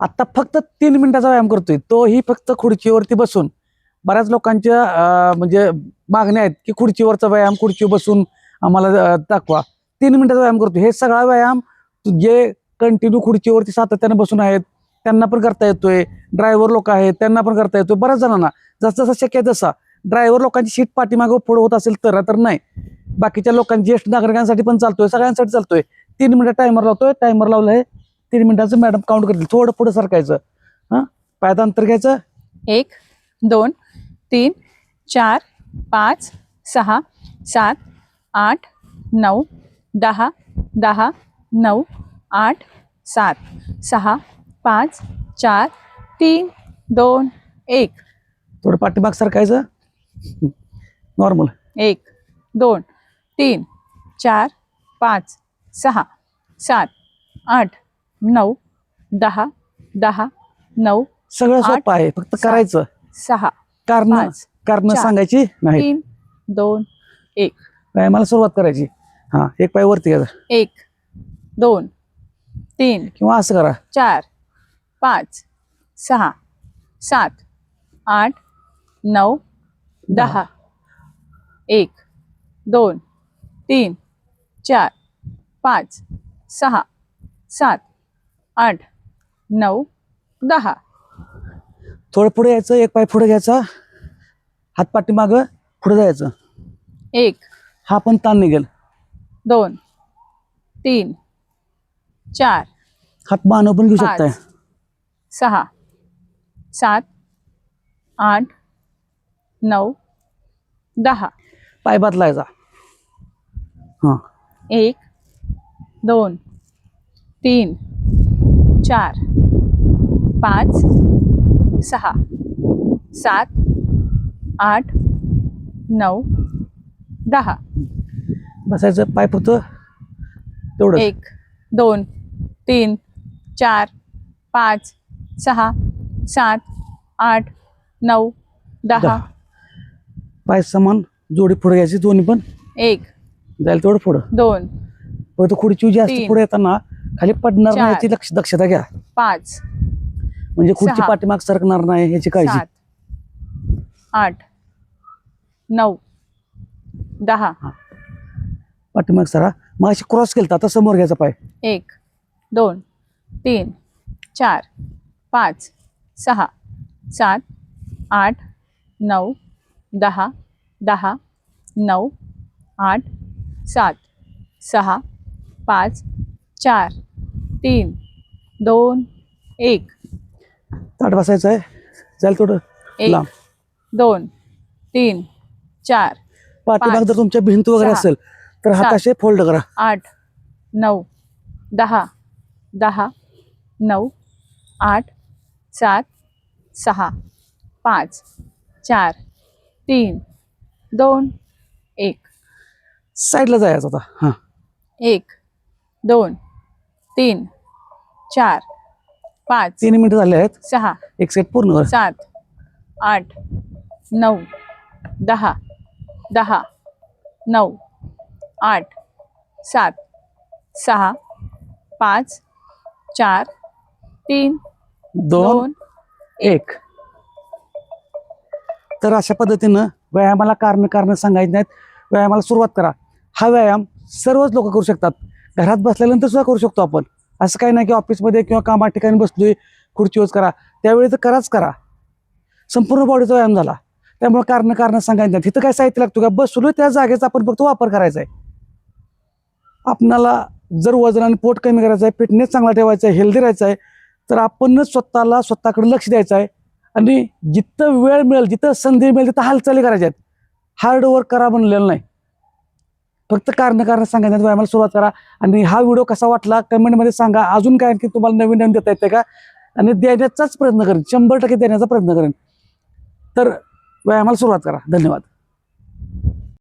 आत्ता फक्त तीन मिनिटाचा व्यायाम करतोय. तोही फक्त खुर्चीवरती बसून. बऱ्याच लोकांच्या म्हणजे मागण्या आहेत की खुर्चीवरचा व्यायाम खुर्चीवर बसून आम्हाला दाखवा. तीन मिनिटाचा व्यायाम करतो हे सगळा व्यायाम जे कंटिन्यू खुर्चीवरती सातत्याने बसून आहेत त्यांना पण करता येतोय. ड्रायव्हर लोक आहेत त्यांना पण करता येतोय. बऱ्याच जणांना. जसं जसं शक्य आहे तसा. ड्रायव्हर लोकांची सीट पाठीमागं पुढं होत असेल तर तर नाही. बाकीच्या लोकांची ज्येष्ठ नागरिकांसाठी पण चालतोय सगळ्यांसाठी चालतोय. तीन मिनिटं टायमर लावतोय. टायमर लावलं आहे तीन मिनिटाचं मॅडम काउंट करतील. थोडं पुढे सरकायचं. हां? पायात अंतर घ्यायचं. एक दोन तीन चार पाच सहा सात आठ नऊ दहा दहा नऊ आठ सात सहा पाच चार तीन दोन एक. थोडं पाठीमाग सरकायचं. नॉर्मल एक दोन तीन चार पाच सहा सात आठ नऊ दहा दहा नऊ सगळं आठ, सोपं आहे. फक्त सात, करायचं. सहा कारण पाच कारण चार, सांगायची नाही. तीन दोन एक. व्यायामाला सुरुवात करायची. हा एक पाय वरती घ्यायचा एक दोन तीन किंवा असं करा. चार पाच सहा सात आठ नऊ दहा. एक दोन तीन चार पाच सहा सात आठ नऊ दहा. थोडं पुढे यायचं एक पाय पुढे घ्यायचा. हात पाठीमाग पुढे जायचं. एक हा पण ताण निघेल. दोन तीन चार हात बांधव पण घेऊ शकताय. पाच सहा सात आठ नऊ दहा. पाय बदलायचा हा. एक दोन तीन चार पाच सहा सात आठ नऊ दहा. बसायचं पाय फक्त तेवढं एक दोन तीन चार पाच सहा सात आठ नऊ दहा. पाय समान जोडी पुढे घ्यायची दोन्ही पण. एक जायला तेवढं पुढं. दोन परत खुर्ची जी असते तीन. पुढे येताना खाली पडणार नाही. याची लक्ष दक्षता घ्या. पाच. म्हणजे खुर्ची सहा. पाठीमाग सरकणार नाही याची काळजी. सात. आठ. नऊ. दहा. पाठीमाग सरा. मग अशी क्रॉस केलता. आता समोर घ्यायचा पाय. एक दोन तीन चार पाच सहा सात आठ नऊ दहा दहा नऊ आठ सात सहा पाच चार. तीन दोन एक. ताट बसायचं आहे. जायला थोडं. एक लांब. दोन तीन चार पाठीमाग जर तुमच्या भिंत वगैरे सहा, असेल तर हात सात. असे फोल्ड करा. आठ नऊ दहा दहा नऊ आठ सात सहा पाच चार तीन दोन एक. साईडला जायचं आता. हां. एक दोन तीन चार पाच तीन मिनिटं झाले आहेत. सहा एक सेट पूर्ण कर. सात आठ नऊ दहा दहा नऊ आठ सात सहा पाच चार तीन दोन दोन एक. तर अशा पद्धतीनं व्यायामाला कारण कारण सांगायची नाहीत. व्यायामाला सुरुवात करा. हा व्यायाम सर्वच लोक करू शकतात. घरात बसल्यानंतर सुद्धा करू शकतो आपण. असं काही नाही की ऑफिसमध्ये किंवा कामा ठिकाणी बसलोय खुर्चीवर करा. त्यावेळी तर कराच करा. संपूर्ण बॉडीचा व्यायाम झाला. त्यामुळे कारण कारण सांगायचं तिथं काय साहित्य लागतो का? बसलो त्या जागेचा आपण फक्त वापर करायचा आहे. आपणाला जर वजन आणि पोट कमी करायचं आहे फिटनेस चांगला ठेवायचा आहे हेल्दी राहायचं आहे तर आपणच स्वतःला स्वतःकडे लक्ष द्यायचं आहे. आणि जिथं वेळ मिळेल जिथं संधी मिळेल तिथं हालचाली करायच्या आहेत. हार्डवर्क करा म्हणलेलं नाही. फक्त कारण कारण सांगायचं व्यायामाला सुरुवात करा. आणि हा व्हिडिओ कसा वाटला कमेंटमध्ये सांगा. अजून काय की तुम्हाला नवीन नवीन देता येते का? आणि देण्याचाच प्रयत्न करेन. शंभर टक्के देण्याचा प्रयत्न करेन. तर व्यायामाला सुरुवात करा. धन्यवाद.